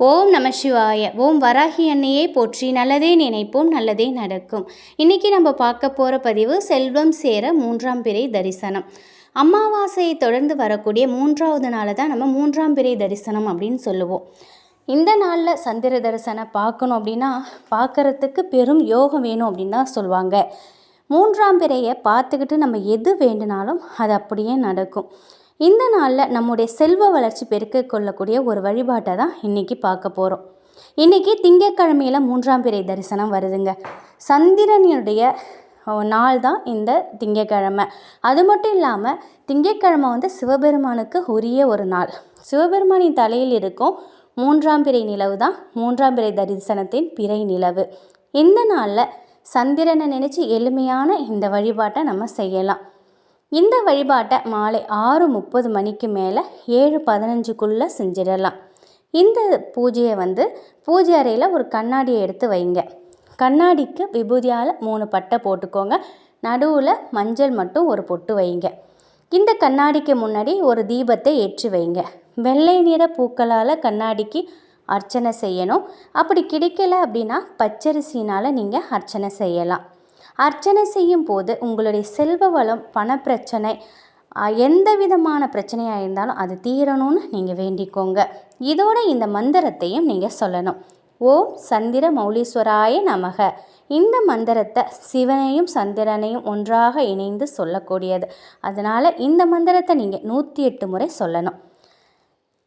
ஓம் நம சிவாய. ஓம் வராகி அன்னையே போற்றி. நல்லதே நினைப்போம் நல்லதே நடக்கும். இன்றைக்கி நம்ம பார்க்க போகிற பதிவு செல்வம் சேர மூன்றாம் பிறை தரிசனம். அமாவாசையை தொடர்ந்து வரக்கூடிய மூன்றாவது நாளை தான் நம்ம மூன்றாம் பிறை தரிசனம் அப்படின்னு சொல்லுவோம். இந்த நாளில் சந்திர தரிசனம் பார்க்கணும் அப்படின்னா பார்க்குறதுக்கு பெரும் யோகம் வேணும் அப்படின்னு தான் சொல்லுவாங்க. மூன்றாம் பிறையை பார்த்துக்கிட்டு நம்ம எது வேண்டுனாலும் அது அப்படியே நடக்கும். இந்த நாளில் நம்முடைய செல்வ வளர்ச்சி பெருக்க கொள்ளக்கூடிய ஒரு வழிபாட்டை தான் இன்றைக்கி பார்க்க போகிறோம் இன்றைக்கி திங்கட்கிழமையில் மூன்றாம் பிறை தரிசனம் வருதுங்க. சந்திரனுடைய நாள் தான் இந்த திங்கக்கிழமை அது மட்டும் இல்லாமல் திங்கக்கிழமை வந்து சிவபெருமானுக்கு உரிய ஒரு நாள். சிவபெருமானின் தலையில் இருக்கும் மூன்றாம் பிறை நிலவு தான் மூன்றாம் பிறை தரிசனத்தின் பிறை நிலவு. இந்த நாளில் சந்திரனை நினச்சி எளிமையான இந்த வழிபாட்டை நம்ம செய்யலாம். இந்த வழிபாட்டை மாலை ஆறு முப்பது மணிக்கு மேலே ஏழு பதினஞ்சுக்குள்ளே செஞ்சிடலாம். இந்த பூஜையை வந்து பூஜை அறையில் ஒரு கண்ணாடியை எடுத்து வைங்க. கண்ணாடிக்கு விபூதியால் மூணு பட்டை போட்டுக்கோங்க. நடுவில் மஞ்சள் மட்டும் ஒரு பொட்டு வைங்க. இந்த கண்ணாடிக்கு முன்னாடி ஒரு தீபத்தை ஏற்றி வைங்க. வெள்ளை நிற பூக்களால் கண்ணாடிக்கு அர்ச்சனை செய்யணும். அப்படி கிடைக்கல அப்படின்னா பச்சரிசினால் நீங்கள் அர்ச்சனை செய்யலாம். அர்ச்சனை செய்யும் போது உங்களுடைய செல்வ வளம் பணப்பிரச்சனை எந்த விதமான பிரச்சனையாக இருந்தாலும் அது தீரணும்னு நீங்கள் வேண்டிக்கோங்க. இதோட இந்த மந்திரத்தையும் நீங்கள் சொல்லணும். ஓம் சந்திர மௌலீஸ்வராய நமக. இந்த மந்திரத்தை சிவனையும் சந்திரனையும் ஒன்றாக இணைந்து சொல்லக்கூடியது. அதனால் இந்த மந்திரத்தை நீங்கள் நூற்றி எட்டு முறை சொல்லணும்.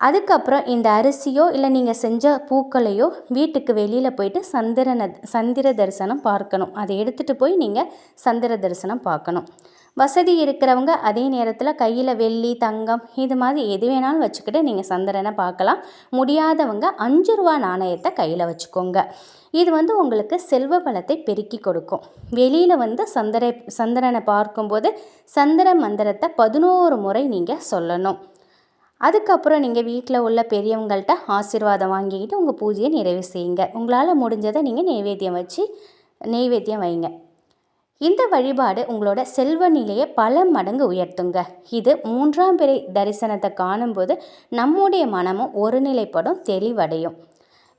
அதுக்கப்புறம் இந்த அரிசியோ இல்லை நீங்கள் செஞ்ச பூக்களையோ வீட்டுக்கு வெளியில் போயிட்டு சந்திரனை சந்திர தரிசனம் பார்க்கணும். அதை எடுத்துகிட்டு போய் நீங்கள் சந்திர தரிசனம் பார்க்கணும். வசதி இருக்கிறவங்க அதே நேரத்தில் கையில் வெள்ளி தங்கம் இது மாதிரி எது வேணாலும் வச்சுக்கிட்டு நீங்கள் சந்திரனை பார்க்கலாம். முடியாதவங்க அஞ்சு ரூபா நாணயத்தை கையில் வச்சுக்கோங்க. இது வந்து உங்களுக்கு செல்வ பலத்தை பெருக்கி கொடுக்கும். வெளியில் வந்து சந்திர சந்திரனை பார்க்கும்போது சந்திர மந்திரத்தை பதினோரு முறை நீங்கள் சொல்லணும். அதுக்கப்புறம் நீங்கள் வீட்டில் உள்ள பெரியவங்கள்ட்ட ஆசீர்வாதம் வாங்கிக்கிட்டு உங்கள் பூஜையை நிறைவு செய்யுங்க. உங்களால் முடிஞ்சதை நீங்கள் நெய்வேத்தியம் வச்சு நெய்வேத்தியம் வைங்க. இந்த வழிபாடு உங்களோட செல்வ நிலையை பல மடங்கு உயர்த்துங்க. இது மூன்றாம் பிறை தரிசனத்தை காணும்போது நம்முடைய மனமும் ஒருநிலைப்படும் தெளிவடையும்.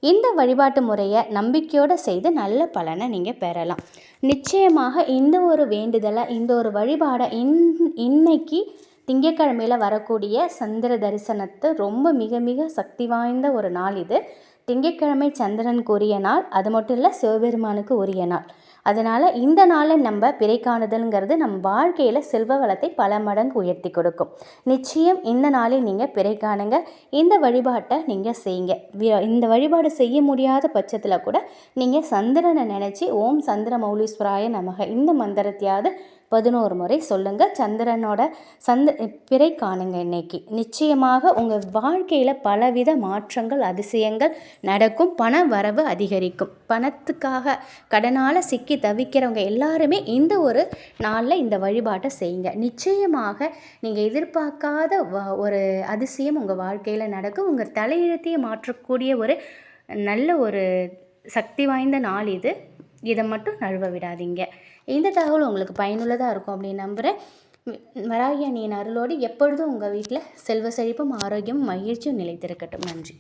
இந்த வழிபாட்டு முறையை நம்பிக்கையோடு செய்து நல்ல பலனை நீங்கள் பெறலாம். நிச்சயமாக இந்த ஒரு வேண்டுதலை இந்த ஒரு வழிபாடை இன் இன்னைக்கு திங்கக்கிழமையில் வரக்கூடிய சந்திர தரிசனத்து ரொம்ப மிக மிக சக்தி வாய்ந்த ஒரு நாள் இது. திங்கட்கிழமை சந்திரனுக்கு உரிய நாள் அது மட்டும் இல்லை சிவபெருமானுக்கு உரிய நாள். அதனால் இந்த நாளை நம்ம பிறை காணுதல்ங்கிறது நம் வாழ்க்கையில் செல்வ வளத்தை பல மடங்கு உயர்த்தி கொடுக்கும். நிச்சயம் இந்த நாளில் நீங்கள் பிறை காணுங்க. இந்த வழிபாட்டை நீங்கள் செய்யுங்க. இந்த வழிபாடு செய்ய முடியாத பட்சத்தில் கூட நீங்கள் சந்திரனை நினச்சி ஓம் சந்திர மௌலீஸ்வராய நமக. இந்த மந்திரத்தையாவது பதினோரு முறை சொல்லுங்கள் சந்திரனோட சந்த பிறை காணுங்க இன்னைக்கு. நிச்சயமாக உங்கள் வாழ்க்கையில் பலவித மாற்றங்கள் அதிசயங்கள் நடக்கும். பண வரவு அதிகரிக்கும். பணத்துக்காக கடனால் சிக்கி தவிக்கிறவங்க எல்லாருமே இந்த ஒரு நாளில் இந்த வழிபாட்டை செய்யுங்க. நிச்சயமாக நீங்கள் எதிர்பார்க்காத ஒரு அதிசயம் உங்கள் வாழ்க்கையில் நடக்கும். உங்கள் தலையெழுத்தையே மாற்றக்கூடிய ஒரு நல்ல ஒரு சக்தி வாய்ந்த நாள் இது. இதை மட்டும் நழுவ விடாதீங்க. இந்த தகவல் உங்களுக்கு பயனுள்ளதாக இருக்கும் அப்படின்னு நம்புகிறேன் வராகி அணியின் அருளோடு எப்பொழுதும் உங்கள் வீட்டில் செல்வ செழிப்பும் ஆரோக்கியமும் மகிழ்ச்சியும் நிலைத்திருக்கட்டும். நன்றி.